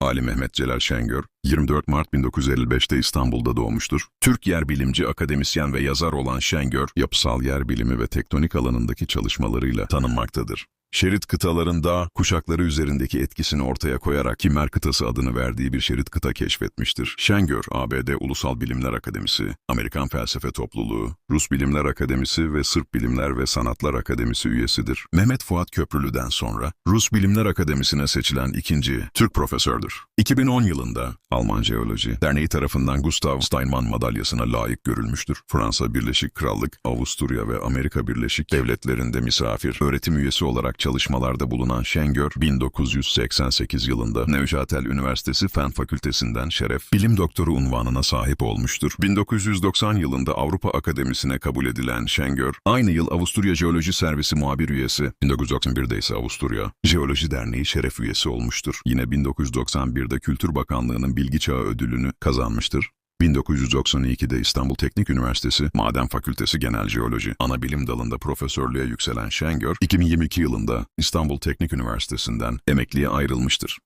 Ali Mehmet Celal Şengör, 24 Mart 1955'te İstanbul'da doğmuştur. Türk yer bilimci, akademisyen ve yazar olan Şengör, yapısal yer bilimi ve tektonik alanındaki çalışmalarıyla tanınmaktadır. Şerit kıtalarında kuşakları üzerindeki etkisini ortaya koyarak Kimer kıtası adını verdiği bir şerit kıta keşfetmiştir. Şengör, ABD Ulusal Bilimler Akademisi, Amerikan Felsefe Topluluğu, Rus Bilimler Akademisi ve Sırp Bilimler ve Sanatlar Akademisi üyesidir. Mehmet Fuat Köprülü'den sonra Rus Bilimler Akademisi'ne seçilen ikinci Türk profesördür. 2010 yılında Alman Jeoloji Derneği tarafından Gustav Steinman madalyasına layık görülmüştür. Fransa Birleşik Krallık, Avusturya ve Amerika Birleşik Devletleri'nde misafir öğretim üyesi olarak çalışmalarda bulunan Şengör, 1988 yılında Nevşatel Üniversitesi Fen Fakültesinden şeref bilim doktoru unvanına sahip olmuştur. 1990 yılında Avrupa Akademisi'ne kabul edilen Şengör, aynı yıl Avusturya Jeoloji Servisi muhabir üyesi, 1991'de ise Avusturya Jeoloji Derneği şeref üyesi olmuştur. Yine 1991'de Kültür Bakanlığı'nın Bilgi Çağı ödülünü kazanmıştır. 1992'de İstanbul Teknik Üniversitesi Maden Fakültesi Genel Jeoloji ana bilim dalında profesörlüğe yükselen Şengör, 2022 yılında İstanbul Teknik Üniversitesi'nden emekliye ayrılmıştır.